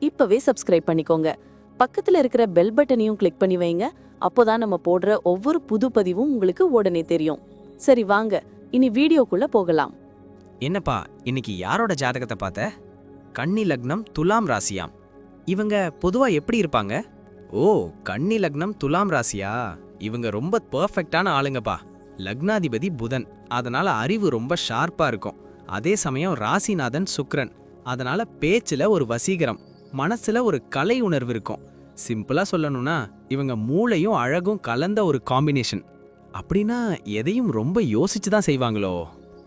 இப்பவே சப்ஸ்கிரைப் பண்ணிக்கோங்க. பக்கத்துல இருக்கிற பெல் பட்டனையும் கிளிக் பண்ணி வைங்க. அப்போதான் நம்ம போடுற ஒவ்வொரு புது பதிவும் உங்களுக்கு உடனே தெரியும். சரி வாங்க. இனி வீடியோக்குள்ள போகலாம். என்னப்பா இன்னைக்கு யாரோட ஜாதகத்தை பார்த்த? கன்னி லக்னம் துலாம் ராசியாம். இவங்க பொதுவா எப்படி இருப்பாங்க? ஓ கன்னி லக்னம் துலாம் ராசியா? இவங்க ரொம்ப பெர்ஃபெக்ட்டான ஆளுங்கப்பா. லக்னாதிபதி புதன். அதனால அறிவு ரொம்ப ஷார்ப்பா இருக்கும். அதே சமயம் ராசிநாதன் சுக்ரன். அதனால பேச்சுல ஒரு வசீகரம். மனசுல ஒரு கலை உணர்வு இருக்கும். சிம்பிளா சொல்லணும்னா இவங்க மூளையும் அழகும் கலந்த ஒரு காம்பினேஷன் அப்படின்னா எதையும் ரொம்ப யோசிச்சு தான் செய்வாங்களோ?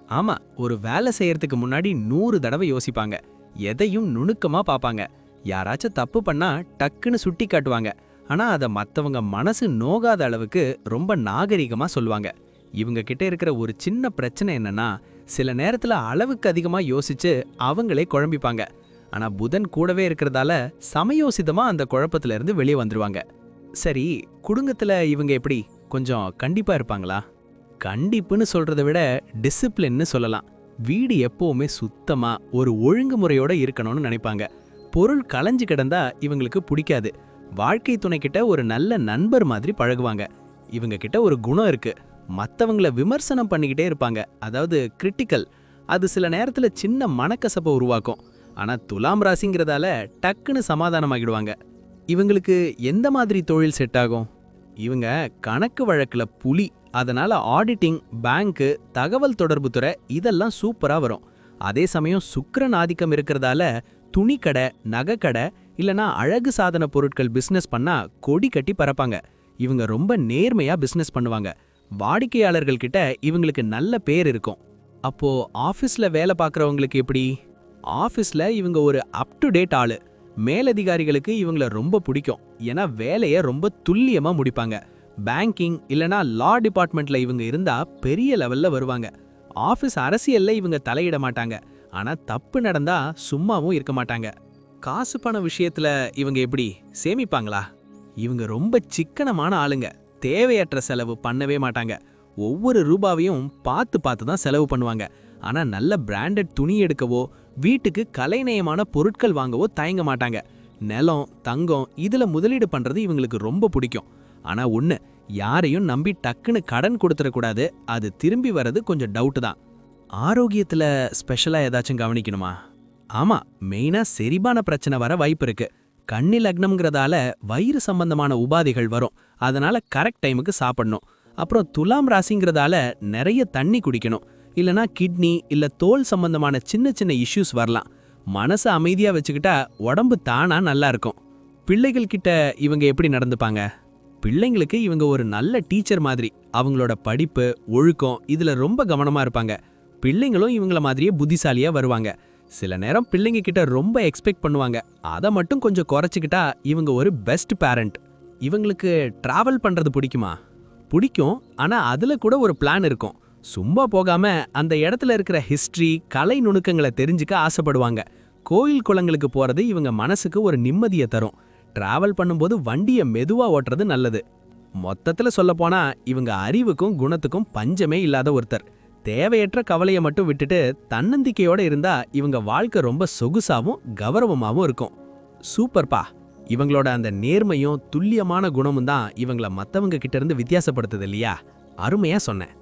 ஆமா ஒரு வேலை செய்யறதுக்கு முன்னாடி நூறு தடவை யோசிப்பாங்க. எதையும் நுணுக்கமா பார்ப்பாங்க. யாராச்சும் தப்பு பண்ணா டக்குன்னு சுட்டி காட்டுவாங்க. ஆனா அதை மற்றவங்க மனசு நோகாத அளவுக்கு ரொம்ப நாகரிகமா சொல்லுவாங்க. இவங்க கிட்ட இருக்கிற ஒரு சின்ன பிரச்சனை என்னன்னா சில நேரத்துல அளவுக்கு அதிகமா யோசிச்சு அவங்களே குழம்பிப்பாங்க. ஆனா புதன் கூடவே இருக்கிறதால சமயோசிதமா அந்த குழப்பத்துல இருந்து வெளியே வந்துருவாங்க. சரி குடும்பத்துல இவங்க எப்படி? கொஞ்சம் கண்டிப்பா இருப்பாங்களா? கண்டிப்புன்னு சொல்றத விட டிசிப்ளின்னு சொல்லலாம். வீடு எப்பவுமே சுத்தமா ஒரு ஒழுங்குமுறையோட இருக்கணும்னு நினைப்பாங்க. பொருள் களைஞ்சு கிடந்தா இவங்களுக்கு பிடிக்காது. வாழ்க்கை துணை கிட்ட ஒரு நல்ல நண்பர் மாதிரி பழகுவாங்க. இவங்க கிட்ட ஒரு குணம் இருக்கு. மற்றவங்கள விமர்சனம் பண்ணிக்கிட்டே இருப்பாங்க. அதாவது கிரிட்டிக்கல் அது சில நேரத்தில் சின்ன மனக்கசப்பை உருவாக்கும். ஆனால் துலாம் ராசிங்கிறதால டக்குன்னு சமாதானமாகிடுவாங்க. இவங்களுக்கு எந்த மாதிரி தொழில் செட் ஆகும்? இவங்க கணக்கு வழக்கில் புலி அதனால் ஆடிட்டிங் பேங்க்கு தகவல் தொடர்பு துறை இதெல்லாம் சூப்பராக வரும். அதே சமயம் சுக்கரன் ஆதிக்கம் இருக்கிறதால துணிக்கடை நகைக்கடை இல்லைனா அழகு சாதன பொருட்கள் பிஸ்னஸ் பண்ணால் கொடி கட்டி பறப்பாங்க. இவங்க ரொம்ப நேர்மையாக பிஸ்னஸ் பண்ணுவாங்க. வாடிக்கையாளர்கள் கிட்ட இவங்களுக்கு நல்ல பேர் இருக்கும். அப்போது ஆஃபீஸில் வேலை பார்க்குறவங்களுக்கு எப்படி? ஆஃபீஸில் இவங்க ஒரு அப் டு டேட் ஆளு. மேலதிகாரிகளுக்கு இவங்கள ரொம்ப பிடிக்கும். ஏன்னா வேலையை ரொம்ப துல்லியமாக முடிப்பாங்க. பேங்கிங் இல்லனா லா டிபார்ட்மெண்ட்ல இவங்க இருந்தா பெரிய லெவல்ல வருவாங்க. ஆஃபீஸ் அரசியல்ல இவங்க தலையிட மாட்டாங்க. ஆனா தப்பு நடந்தா சும்மாவும் இருக்க மாட்டாங்க. காசு பண விஷயத்துல இவங்க எப்படி சேமிப்பாங்களா? இவங்க ரொம்ப சிக்கனமான ஆளுங்க. தேவையற்ற செலவு பண்ணவே மாட்டாங்க. ஒவ்வொரு ரூபாவையும் பார்த்து பார்த்து தான் செலவு பண்ணுவாங்க. ஆனா நல்ல பிராண்டட் துணி எடுக்கவோ வீட்டுக்கு கலைநயமான பொருட்கள் வாங்கவோ தயங்க மாட்டாங்க. நிலம் தங்கம் இதில் முதலீடு பண்ணுறது இவங்களுக்கு ரொம்ப பிடிக்கும். ஆனால் ஒன்று யாரையும் நம்பி டக்குன்னு கடன் கொடுத்துடக்கூடாது அது திரும்பி வர்றது கொஞ்சம் டவுட்டு தான். ஆரோக்கியத்தில் ஸ்பெஷலாக ஏதாச்சும் கவனிக்கணுமா? ஆமாம் மெயினாக செரிபான பிரச்சனை வர வாய்ப்பு இருக்கு. கண்ணி லக்னம்ங்கிறதால வயிறு சம்பந்தமான உபாதைகள் வரும். அதனால கரெக்ட் டைமுக்கு சாப்பிடணும். அப்புறம் துலாம் ராசிங்கிறதால நிறைய தண்ணி குடிக்கணும். இல்லனா கிட்னி இல்லை தோல் சம்பந்தமான சின்ன சின்ன இஷ்யூஸ் வரலாம். மனசை அமைதியாக வச்சுக்கிட்டா உடம்பு தானா நல்லா இருக்கும். பிள்ளைகள் கிட்ட இவங்க எப்படி நடந்துப்பாங்க? பிள்ளைங்களுக்கு இவங்க ஒரு நல்ல டீச்சர் மாதிரி. அவங்களோட படிப்பு ஒழுக்கம் இதில் ரொம்ப கவனமாக இருப்பாங்க. பிள்ளைங்களும் இவங்கள மாதிரியே புத்திசாலியாக வருவாங்க. சில நேரம் பிள்ளைங்க கிட்ட ரொம்ப எக்ஸ்பெக்ட் பண்ணுவாங்க. அதை மட்டும் கொஞ்சம் குறைச்சிக்கிட்டா இவங்க ஒரு பெஸ்ட் பேரண்ட் இவங்களுக்கு ட்ராவல் பண்ணுறது பிடிக்குமா? பிடிக்கும். ஆனால் அதில் கூட ஒரு பிளான் இருக்கும். சும்மா போகாம அந்த இடத்துல இருக்கிற ஹிஸ்டரி கலை நுணுக்கங்களை தெரிஞ்சுக்க ஆசைப்படுவாங்க. கோயில் குளங்களுக்கு போறது இவங்க மனசுக்கு ஒரு நிம்மதியை தரும். டிராவல் பண்ணும்போது வண்டியை மெதுவா ஓட்டுறது நல்லது. மொத்தத்துல சொல்லப் போனா இவங்க அறிவுக்கும் குணத்துக்கும் பஞ்சமே இல்லாத ஒருத்தர். தேவையற்ற கவலையை மட்டும் விட்டுட்டு தன்னம்பிக்கையோட இருந்தா இவங்க வாழ்க்கை ரொம்ப சொகுசாவும் கௌரவமாவும் இருக்கும். சூப்பர்ப்பா இவங்களோட அந்த நேர்மையும் துல்லியமான குணமும் தான் இவங்கள மற்றவங்க கிட்ட இருந்து வித்தியாசப்படுத்துது இல்லையா? அருமையா சொன்னேன்.